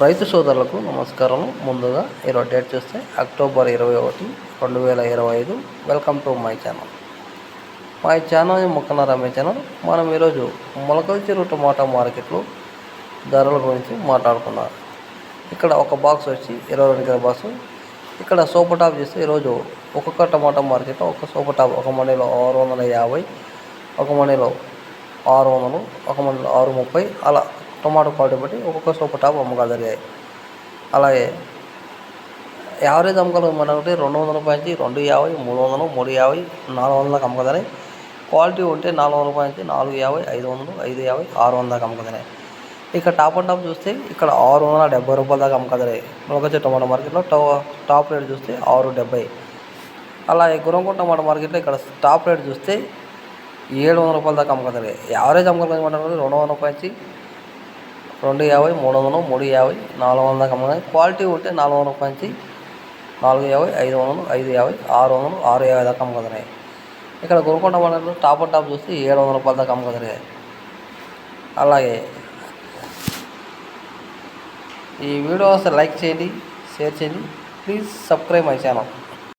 రైతు సోదరులకు నమస్కారం ముందుగా ఈరోజు డేట్ చూస్తే అక్టోబర్ ఇరవై ఒకటి రెండు వేల ఇరవై ఐదు. Welcome to my channel. మా ఛానల్ మొక్కన రమే ఛానల్. మనం ఈరోజు మొలకల చెరువు టమాటా మార్కెట్లో ధరల గురించి మాట్లాడుకున్నాం ఇక్కడ ఒక బాక్స్ వచ్చి ఇరవై రెండు కిలో బాక్స్ ఇక్కడ సూపర్ టాప్ చేస్తే ఈరోజు ఒక్కొక్క టమాటా మార్కెట్లో ఒక సూపర్ టాప్ ఒక మండీలో ఆరు వందల యాభై ఒక మండీలో ఆరు వందలు ఒక మండీలో ఆరు ముప్పై అలా టొమాటో క్వాలిటీ బట్టి ఒక్కొక్క సూపర్ టాప్ అమ్మగలిగాయి అలాగే యావరేజ్ అమ్మకాలు మనకి రెండు వందల రూపాయల నుంచి రెండు యాభై మూడు వందలు మూడు యాభై నాలుగు వందలకు అమ్మకదనే క్వాలిటీ ఉంటే నాలుగు వందల రూపాయల నుంచి నాలుగు యాభై ఐదు వందలు ఐదు యాభై ఆరు వందలకు అమ్మకదనే ఇక్కడ టాప్ అండ్ టాప్ చూస్తే ఇక్కడ ఆరు వందల డెబ్బై రూపాయల దాకా అమ్మకదనే మొలకొచ్చే టమాటో మార్కెట్లో టా టాప్ రేట్ చూస్తే ఆరు డెబ్బై. అలాగే గురంకుంట టమాటో మార్కెట్లో ఇక్కడ టాప్ రేట్ చూస్తే ఏడు వందల రూపాయల దాకా అమ్మకదనే యావరేజ్ అమ్మకాలు ఏమంటారు రెండు వందల రూపాయల నుంచి రెండు యాభై మూడు వందలు మూడు యాభై నాలుగు వందల దాకా క్వాలిటీ ఉంటే నాలుగు వందల పంచి నుంచి నాలుగు యాభై ఐదు వందలు ఐదు యాభై ఆరు వందలు ఆరు యాభై దాకా అమ్మకదనే ఇక్కడ గురుకొండ మండలంలో టాప్ అండ్ టాప్ చూస్తే ఏడు వందల రూపాయల దాకా అమ్మకదనే అలాగే ఈ వీడియో లైక్ చేయండి షేర్ చేయండి ప్లీజ్ సబ్స్క్రైబ్ మై ఛానల్.